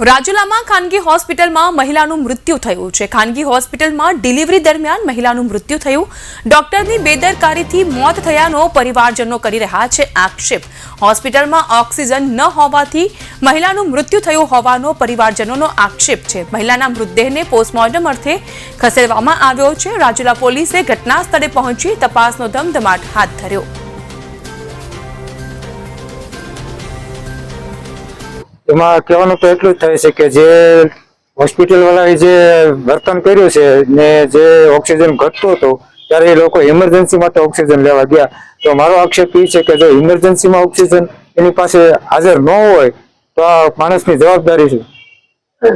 રાજુલામાં ખાનગી હોસ્પિટલમાં મહિલાનું મૃત્યુ થયું છે. ખાનગી હોસ્પિટલમાં ડિલિવરી દરમિયાન મહિલાનું મૃત્યુ થયું. ડોક્ટરની બેદરકારીથી મોત થયાનો પરિવારજનો કરી રહ્યા છે આક્ષેપ. હોસ્પિટલમાં ઓક્સિજન ન હોવાથી મહિલાનું મૃત્યુ થયું હોવાનો પરિવારજનોનો આક્ષેપ છે. મહિલાના મૃતદેહને પોસ્ટમોર્ટમ અર્થે ખસેડવામાં આવ્યો છે. રાજુલા પોલીસે ઘટના સ્થળે પહોંચી તપાસનો ધમધમાટ હાથ ધર્યો. એમાં કહેવાનું તો એટલું જ થાય છે કે જે હોસ્પિટલ વાળાએ જે વર્તન કર્યું છે ને જે ઓક્સિજન ઘટતો હતો ત્યારે એ લોકો ઇમરજન્સી માટે ઓક્સિજન લેવા ગયા. તો મારો આક્ષેપ એ છે કે જો ઇમરજન્સીમાં ઓક્સિજન એની પાસે હાજર ન હોય તો આ માણસની જવાબદારી છે.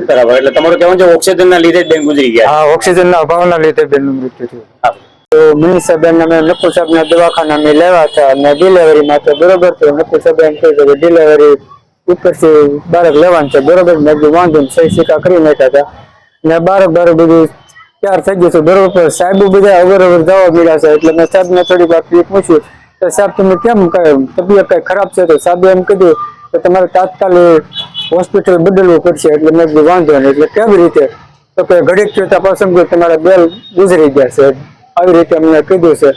બરાબર એટલે તમારું કહેવાનું છે ઓક્સિજન ના લીધે બેન ગુજરી ગયા. આ ઓક્સિજનના અભાવના લીધે બેનનું મૃત્યુ થયું. તો મનીષાબેન અમે નકુલ સાહેબના દવાખાના અમે લેવા હતા અને ડિલિવરી માટે બરોબર તો નકુલ સાહેબ એમ કહ્યું કે ડિલિવરી ઉપરથી બાળક લેવાનું છે, બરોબર મેં કીધું વાંધો સહી સિક્કા કરી નાખ્યા હતા. ને બાળક બાળક બધું તૈયાર થઈ ગયું છે, બરોબર. સાહેબ બધા અવર અવર જવા મળ્યા છે, એટલે મેં સાહેબને થોડી વાર પૂછ્યું. તો સાહેબ, તમે કેમ તબિયત કઈ ખરાબ છે? તો સાહેબે એમ કીધું કે, તમારે તાત્કાલિક હોસ્પિટલ બદલવું પડશે. એટલે મેં કીધું, વાંધો નહીં. એટલે કેવી રીતે? તો કે ઘડીક જોતા પ્રસંગો કે તમારા બેલ ગુજરી ગયા છે. આવી રીતે અમને કીધું છે.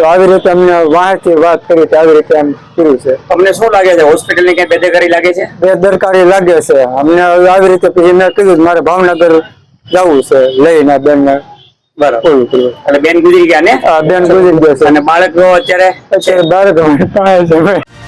તો આવી રીતે અમને વાંચથી વાત કરી તો આવી રીતે એમ કર્યું છે. અમને શું લાગે છે? હોસ્પિટલની કઈ બેદરકારી લાગે છે? બે દરકારી લાગે છે. અમને આવી રીતે પછી મેં કીધું મારે ભાવનગર જવું છે લઈને બેન ને બરાબર અને બેન ગુજરી ગયા ને? બેન ગુજરી ગયા છે. અને બાળક અત્યારે અત્યારે બાર ગમે છે